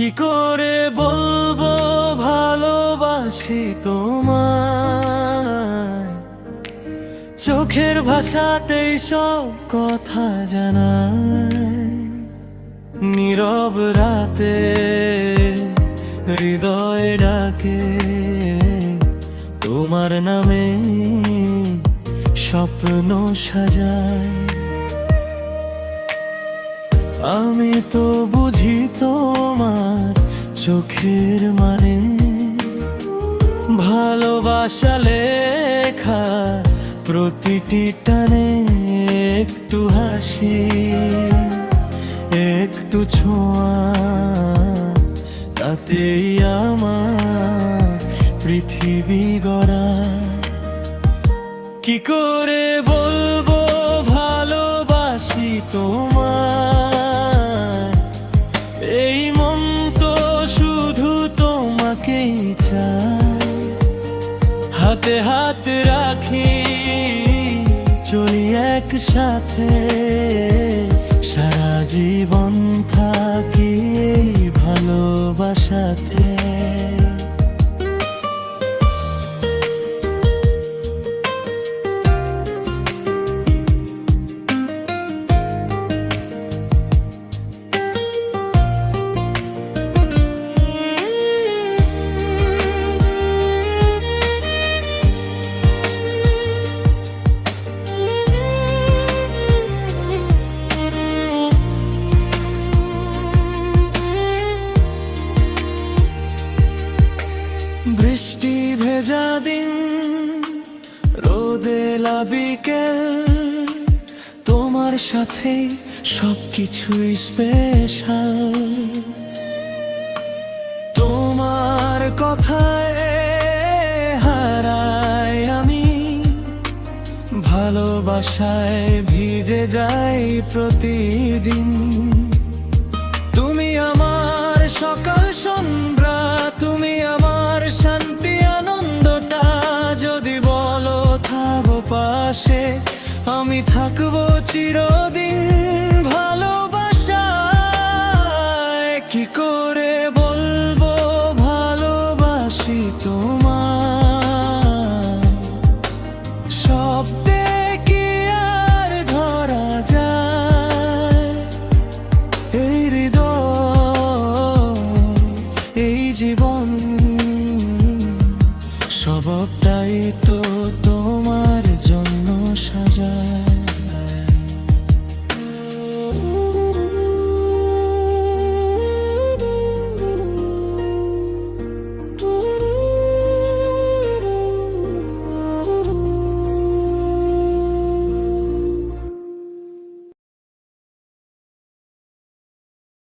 কি করে বলব ভালোবাসি তোমায়? চোখের ভাষাতেই সব কথা জানায়। নীরব রাতে হৃদয় ডাকে, তোমার নামে স্বপ্ন সাজায়। আমি তো বুঝি তোমার চোখের মানে। ভালোবাসা লেখা প্রতিটি টানে একটু হাসি, একটু ছোঁয়া, তাতেই আমার পৃথিবী গড়া। কি করে বলব হাতে হাত রাখি চলি একসাথে। সারা জীবন থাকি ভালোবাসাতে। বৃষ্টি ভেজা দিন, রোদে বিকেল তোমার সাথে সবকিছুই স্পেশাল তোমার কথায় হারাই আমি, ভালোবাসায় ভিজে যাই প্রতিদিন। তুমি আমার সকাল সন্ধ্যা পাশে আমি থাকব চিরদিন ভালোবাসায়। কি করে বলব ভালোবাসি তোমায়? শব্দে কি আর ধরা যায়। এই হৃদয়, এই জীবন, সবটাই তো